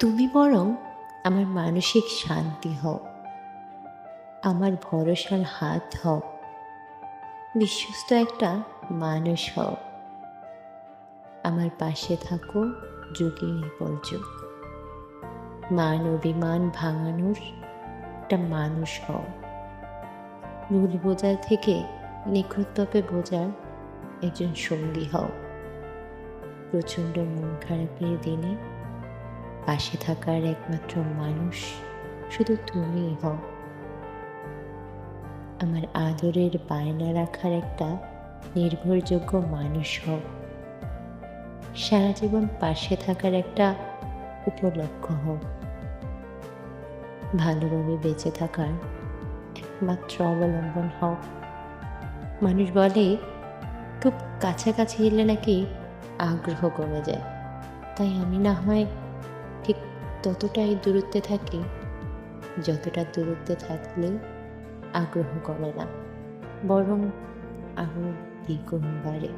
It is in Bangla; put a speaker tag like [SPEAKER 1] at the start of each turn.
[SPEAKER 1] তুমি বরং আমার মানসিক শান্তি হও। আমার ভরসার হাত হও। বিশ্বস্ত একটা মানুষ হও। আমার পাশে থাকো যুগের পর যুগ। মান অভিমান ভাঙানোর একটা মানুষ হও। ভুল বোঝার থেকে নিখুঁতভাবে বোঝার একজন সঙ্গী হও। প্রচণ্ড মন খারাপের দিনে পাশে থাকার একমাত্র মানুষ শুধু তুমিই হও। আমার আদরের বায়না রাখার একটা নির্ভরযোগ্য মানুষ হও। সারা জীবন পাশে থাকার একটা উপলক্ষ হও। ভালোভাবে বেঁচে থাকার একমাত্র অবলম্বন হও। মানুষ বলে, খুব কাছাকাছি এলে নাকি আগ্রহ কমে যায়। তাই আমি না হয় ঠিক ততটাই দূরত্বে থাকে যতটা দূরত্বে থাকলে আগ্রহ করে না। বরং আরও দ্বিগুণ বাড়ে।